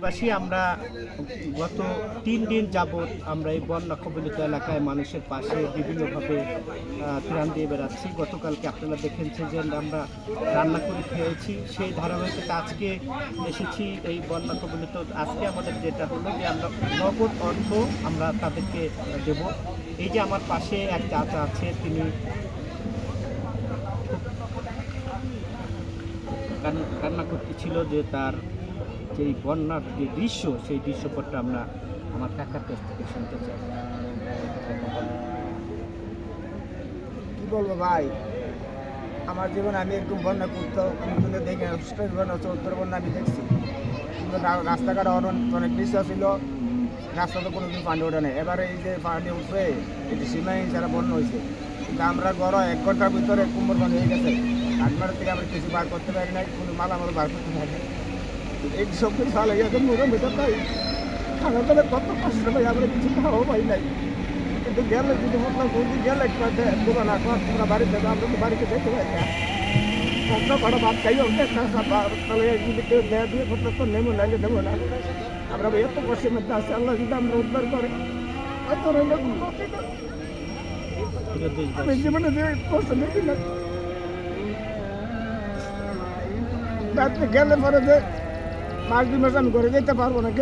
বাসী আমরা গত তিন দিন যাবৎ আমরা এই বন্যা কবলিত এলাকায় মানুষের পাশে বিভিন্নভাবে ত্রাণ দিয়ে বেড়াচ্ছি। গতকালকে আপনারা দেখেছেন যে আমরা রান্না করে খেয়েছি। সেই ধারাবাহিকতা আজকে এসেছি এই বন্যা কবলিত আজকে আমাদের যেটা হলো যে আমরা নগদ অর্থ আমরা তাদেরকে দেব। এই যে আমার পাশে এক চাচা আছে, তিনি কান- কান্না করতেছিল যে তার যেই বন্যার যে দৃশ্য, সেই দৃশ্যপটটা আমরা আমার কাকার কাছ থেকে শুনতে চাই। কি বলব ভাই? আমার জীবনে আমি এরকম বন্যা করতে দেখি না। স্টেট বন্যা চৌত্তর বন্যা আমি দেখছি। কিন্তু রাস্তাঘাট অনেক অনেক নিচু ছিল। রাস্তাতে কোনো দিন পানি ওঠে নাই। এবারে এই যে পানি উঠবে এটি সীমাহী ছাড়া বন্যা হয়েছে, কিন্তু আমরা গড় এক ঘণ্টার ভিতরে কুম্ভর পানি হয়ে গেছে। কাঠমার থেকে আমরা কিছু বার করতে পারি নাই, কোনো মালামাল বার করতে পারি এই সব কিছু ভালো গেছে মুখের ভিতর তাই। খানা পেলে কত কষ্ট ভাই আমরা কিছু খাওয়াও পাই নাই। কিন্তু গেলে যদি মতলব যদি গেলে দেবো না কর তোমরা বাড়িতে আমরা তো বাড়িতে দেখতে পাই না আমরা বড় ভাত খাই ওকে তাহলে যদি কেউ দেয় দিয়ে করতে তো নেব নাইলে নেব না। আমরা এত কষ্টের মধ্যে আছি আল্লাহ যদি আমরা উদ্ধার করে এত রইলে না। জীবনে যে কষ্ট দেখি না। গেলে পরে যে মাস দুই মাস আমি ঘরে যেতে পারব না। গেলে